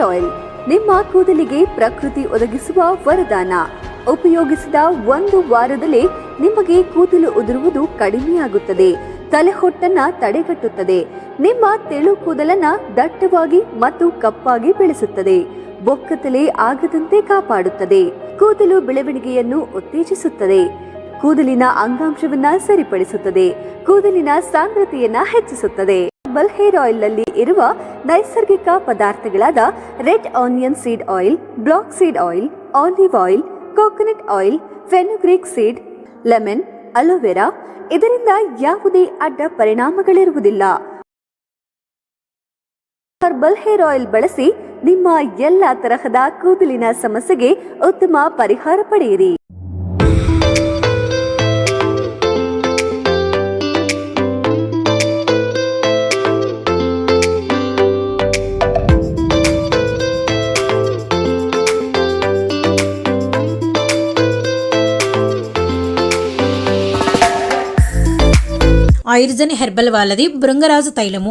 Hair oil ನಿಮ್ಮ ಕೂದಲಿಗೆ ಪ್ರಕೃತಿ ಒದಗಿಸುವ ವರದಾನ. ಉಪಯೋಗಿಸಿದ ಒಂದು ವಾರದಲ್ಲಿ ನಿಮಗೆ ಕೂದಲು ಉದುರುವುದು ಕಡಿಮೆಯಾಗುತ್ತದೆ, ತಲೆಹೊಟ್ಟನ್ನ ತಡೆಗಟ್ಟುತ್ತದೆ, ನಿಮ್ಮ ತೆಳು ಕೂದಲನ್ನ ದಟ್ಟವಾಗಿ ಮತ್ತು ಕಪ್ಪಾಗಿ ಬೆಳೆಸುತ್ತದೆ, ಬೊಕ್ಕತಲೆ ಆಗದಂತೆ ಕಾಪಾಡುತ್ತದೆ, ಕೂದಲು ಬೆಳವಣಿಗೆಯನ್ನು ಉತ್ತೇಜಿಸುತ್ತದೆ, ಕೂದಲಿನ ಅಂಗಾಂಶವನ್ನ ಸರಿಪಡಿಸುತ್ತದೆ, ಕೂದಲಿನ ಸಾಂದ್ರತೆಯನ್ನ ಹೆಚ್ಚಿಸುತ್ತದೆ. ಹರ್ಬಲ್ ಹೇರ್ ಆಯಿಲ್ನಲ್ಲಿ ಇರುವ ನೈಸರ್ಗಿಕ ಪದಾರ್ಥಗಳಾದ red onion seed oil, black seed oil, olive oil, coconut oil fenugreek seed, lemon, aloe vera. ಇದರಿಂದ ಯಾವುದೇ ಅಡ್ಡ ಪರಿಣಾಮಗಳಿರುವುದಿಲ್ಲ. ಹರ್ಬಲ್ ಹೇರ್ ಆಯಿಲ್ ಬಳಸಿ ನಿಮ್ಮ ಎಲ್ಲ ತರಹದ ಕೂದಲಿನ ಸಮಸ್ಯೆಗೆ ಉತ್ತಮ ಪರಿಹಾರ ಪಡೆಯಿರಿ. ఆయుర్జన్ హెర్బల్ వాళ్ళది బృంగరాజు తైలము.